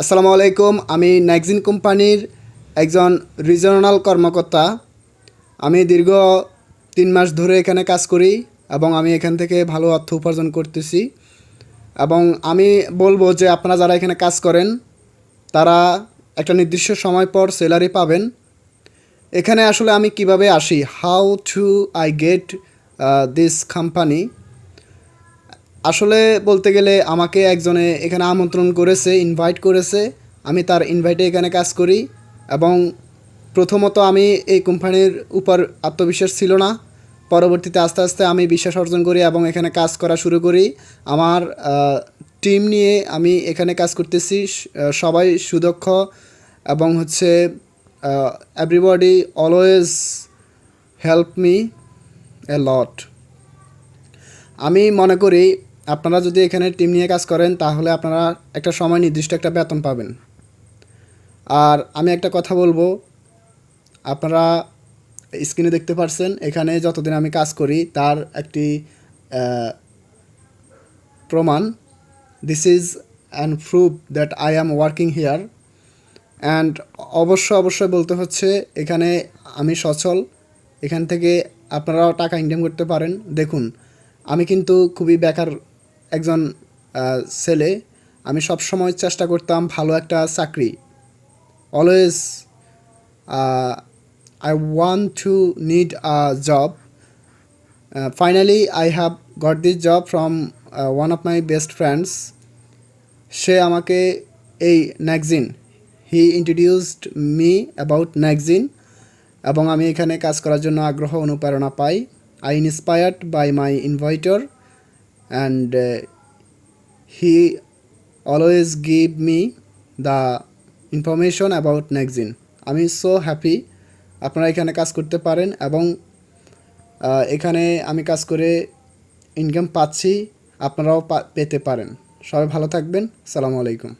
আসসালামু আলাইকুম, আমি ন্যাগজিন কোম্পানির একজন রিজনাল কর্মকর্তা। আমি দীর্ঘ তিন মাস ধরে এখানে কাজ করি এবং আমি এখান থেকে ভালো অর্থ উপার্জন করতেছি। এবং আমি বলব যে আপনারা যারা এখানে কাজ করেন, তারা একটা নির্দিষ্ট সময় পর স্যালারি পাবেন। এখানে আসলে আমি কীভাবে আসি? How to I get this company আসলে বলতে গেলে আমাকে একজনে এখানে আমন্ত্রণ করেছে ইনভাইট করেছে। আমি তার ইনভাইটে এখানে কাজ করি এবং প্রথমত আমি এই কোম্পানির উপর আত্মবিশ্বাস ছিল না। পরবর্তীতে আস্তে আস্তে আমি বিশ্বাস অর্জন করি এবং এখানে কাজ করা শুরু করি। আমার টিম নিয়ে আমি এখানে কাজ করতেছি। সবাই সুদক্ষ এবং হচ্ছে everybody always help me a lot আমি মনে করি আপনারা যদি এখানে টিম নিয়ে কাজ করেন, তাহলে আপনারা একটা সময় নির্দিষ্ট একটা বেতন পাবেন। আর আমি একটা কথা বলব, আপনারা স্ক্রিনে দেখতে পারছেন, এখানে যতদিন আমি কাজ করি, তার একটি প্রমাণ। This is and prove that I am working here and অবশ্য অবশ্যই বলতে হচ্ছে, এখানে আমি সচল। এখান থেকে আপনারাও টাকা ইনকাম করতে পারেন। দেখুন, আমি কিন্তু খুবই বেকার একজন ছেলে, আমি সব সময় চেষ্টা করতাম ভালো একটা চাকরি। Always I want to need a job finally I have got this job from one of my best friends সে আমাকে এই magazine he introduced me about magazine এবং আমি এখানে কাজ করার জন্য আগ্রহ, অনুপ্রেরণা পাই। I inspired by my invitor and he always give me the information about Nexin. আমি সো হ্যাপি আপনারা এখানে কাজ করতে পারেন এবং এখানে আমি কাজ করে ইনকাম পাচ্ছি, আপনারাও পেতে পারেন। সবাই ভালো থাকবেন। সালামু আলাইকুম।